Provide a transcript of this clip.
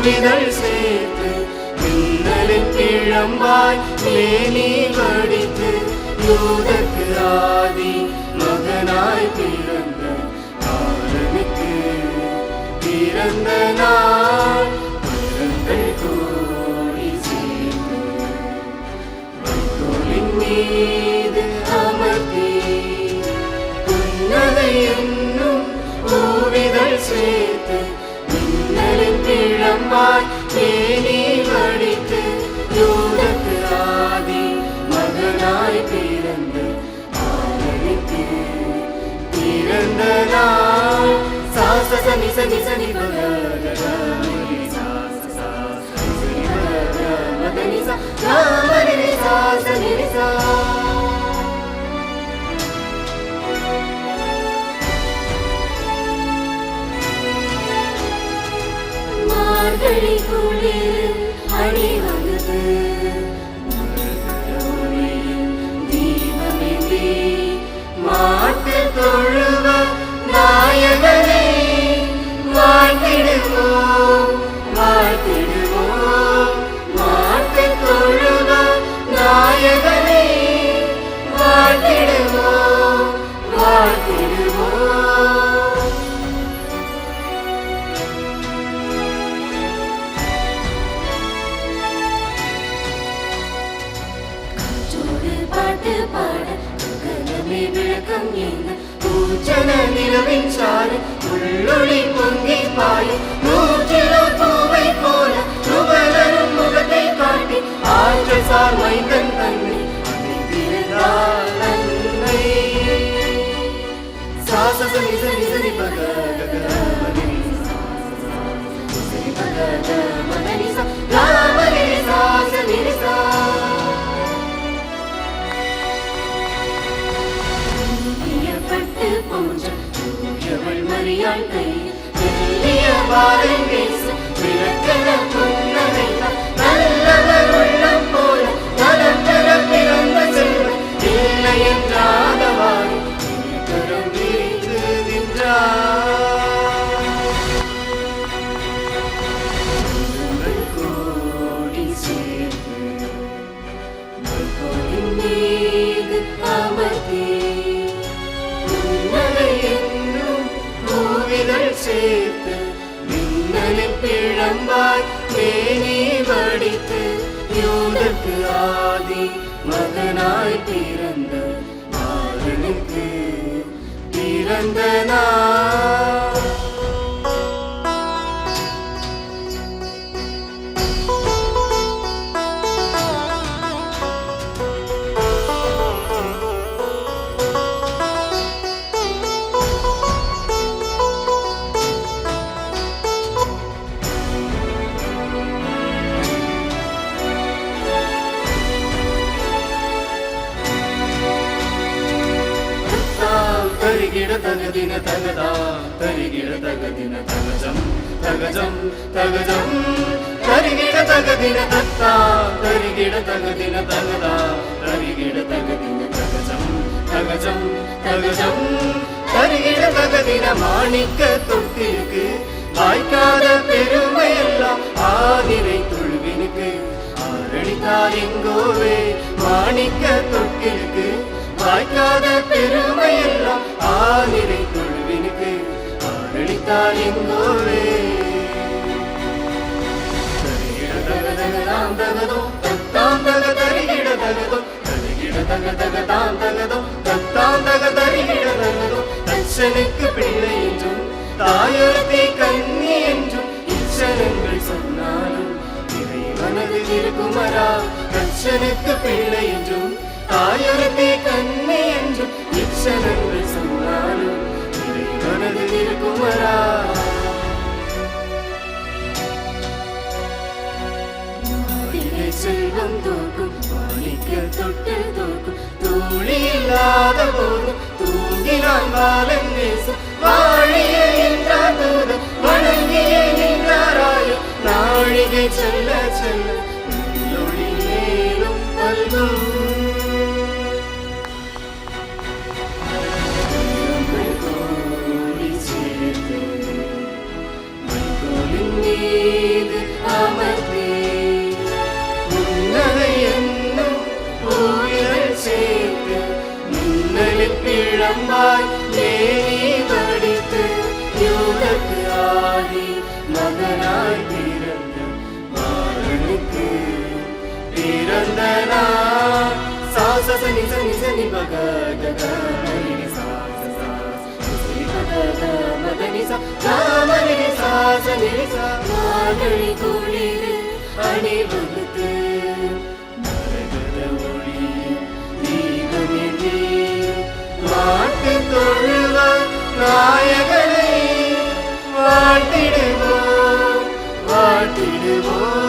பூவிதழ் சேர்த்து மின்னலின் பிழம்பாய் மேலே வடித்து யூதற்கு ஆதி மகனாய் பிறந்த காலனுக்கு பிறந்த நாள் மரங்கள் கோடி சேர்ந்து வைக்கோலின் மீது அமர்த்தி புன்னகை என்னும் பூவிதழ் சேர்த்து பிழம்பாய் தேனி வடித்து யூதற்கு ஆதி மகனாய் பிறந்த ஆரனுக்கு பிறந்த நாள் சாச சனி சனி சனி மகனி சாச சாச சனி மகனி சா ராமனி கலமே விளக்கம் ஏங்க பூச்சன நிலவின் சாறு உள்ளொளி பொங்கி பாயும் நூற்றிலோ பூவை போல நுகரும் முகத்தை காட்டி ஆற்றல் சார் மைந்தன் தன்னை அணிந்திருந்தாள் அன்னை சாச சனி எவள் மறியாள் பூவிதழ் சேர்த்து மின்னலில் பிழம்பாய் மேனி வடித்து யூதற்கு ஆதி மகனாய் பிறந்த மாறனுக்கு பிறந்த நாள் తరిగిడ తగదిన తగదా తరిగిడ తగదిన తగజం తగజం తగజం తరిగిడ తగదిన తత్తా తరిగిడ తగదిన తగదా తరిగిడ తగదిన తగజం తగజం తగజం தருகிட தகதின மாணிக்க தொட்டிற்கு வாய்க்காத பெருமையெல்லாம் ஆதிரை தொழுவினுக்கு. ஆரடித்தார் எங்கோவே மாணிக்க தொட்டிற்கு வாய்க்காத பெருமையெல்லாம் எல்லாம் தொழுவினுக்கு ஆரணித்தார் எங்கோவே. தகதகதாம் தகதோ தத்தாம் தக தருகிற தகதோ தருகிற தக தகதாம் தகதோ தத்தாம் தக தகதோ தச்சனுக்கு பிள்ளை என்றும் தாயொருத்தி கண்ணி என்றும் இச்சனங்கள் சொன்னாலும் இறைவனது தச்சனுக்கு பிள்ளை என்றும் தாயொருத்தி என்றும் இச்சனங்கள் சொன்னாலும் இறைவனது இளம்பாய் மேனி வடித்து யூதற்கு ஆதி மகனாய் பிறந்த மாறனுக்கு பிறந்த நாள். சாச சனி சனி சனி பக கக மணி சா பக சா சா மார்கழி குளிர் அணிவது நாயகனை வாழ்த்திடுவோம் வாழ்த்திடுவோம்.